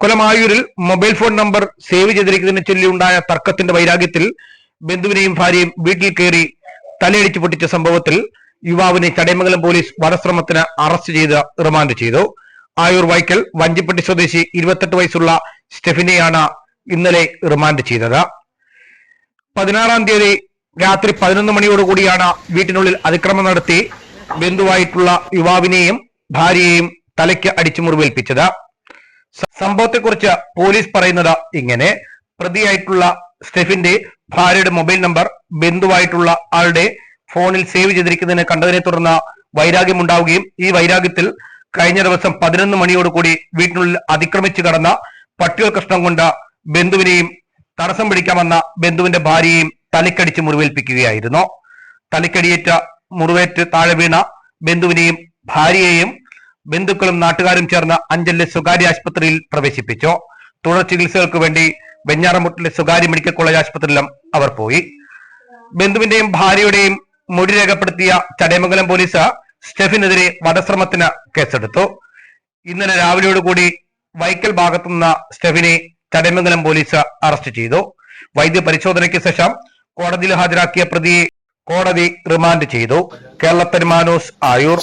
കൊലമായൂരിൽ mobile phone number save ചെയ്തിരിക്കുന്നതിനെ ചൊല്ലി ഉണ്ടായ തർക്കത്തിന്റെ വൈരാഗ്യത്തിൽ ബന്ധുവിനെയും ഭാര്യയും വീട്ടിൽ കയറി തലയടിച്ചു പൊട്ടിച്ച സംഭവത്തിൽ യുവാവിനെ ചടയമംഗലം പോലീസ് വധശ്രമത്തിന് അറസ്റ്റ് ചെയ്ത് റിമാൻഡ് ചെയ്തു. ആയൂർ വൈക്കൽ വഞ്ചിപ്പട്ടി സ്വദേശി ഇരുപത്തെട്ട് വയസ്സുള്ള സ്റ്റെഫിനെയാണ് ഇന്നലെ റിമാൻഡ് ചെയ്തത്. പതിനാറാം തീയതി രാത്രി പതിനൊന്ന് മണിയോടുകൂടിയാണ് വീട്ടിനുള്ളിൽ അതിക്രമം നടത്തി ബന്ധുവായിട്ടുള്ള യുവാവിനെയും ഭാര്യയെയും തലയ്ക്ക് അടിച്ചു മുറിവേൽപ്പിച്ചത് സംഭവത്തെ സംഭവത്തെക്കുറിച്ച് പോലീസ് പറയുന്നത് ഇങ്ങനെ. പ്രതിയായിട്ടുള്ള സ്റ്റെഫിന്റെ ഭാര്യയുടെ മൊബൈൽ നമ്പർ ബന്ധുവായിട്ടുള്ള ആളുടെ ഫോണിൽ സേവ് ചെയ്തിരിക്കുന്നതിന് കണ്ടതിനെ തുടർന്ന് വൈരാഗ്യമുണ്ടാവുകയും ഈ വൈരാഗ്യത്തിൽ കഴിഞ്ഞ ദിവസം പതിനൊന്ന് മണിയോടുകൂടി വീട്ടിനുള്ളിൽ അതിക്രമിച്ചു കടന്ന പട്ടികൾ കഷ്ണം കൊണ്ട് ബന്ധുവിനെയും തടസ്സം പിടിക്കാമെന്ന ബന്ധുവിന്റെ ഭാര്യയെയും തലക്കടിച്ച് മുറിവേൽപ്പിക്കുകയായിരുന്നു. തലക്കടിയേറ്റ മുറിവേറ്റ് താഴെ വീണ ബന്ധുവിനെയും ഭാര്യയെയും ബന്ധുക്കളും നാട്ടുകാരും ചേർന്ന് അഞ്ചലിലെ സ്വകാര്യ ആശുപത്രിയിൽ പ്രവേശിപ്പിച്ചു. തുടർ ചികിത്സകൾക്ക് വേണ്ടി വെഞ്ഞാറമുട്ടിലെ സ്വകാര്യ മെഡിക്കൽ കോളേജ് ആശുപത്രിയിലും അവർ പോയി. ബന്ധുവിന്റെയും ഭാര്യയുടെയും മൊഴി രേഖപ്പെടുത്തിയ ചടയമംഗലം പോലീസ് സ്റ്റെഫിനെതിരെ വധശ്രമത്തിന് കേസെടുത്തു. ഇന്നലെ രാവിലെയോടുകൂടി വൈക്കൽ ഭാഗത്തുനിന്ന് സ്റ്റെഫിനെ ചടയമംഗലം പോലീസ് അറസ്റ്റ് ചെയ്തു. വൈദ്യ പരിശോധനയ്ക്ക് ശേഷം കോടതിയിൽ ഹാജരാക്കിയ പ്രതിയെ കോടതി റിമാൻഡ് ചെയ്തു. കേരള പെരുമാനൂസ് ആയൂർ.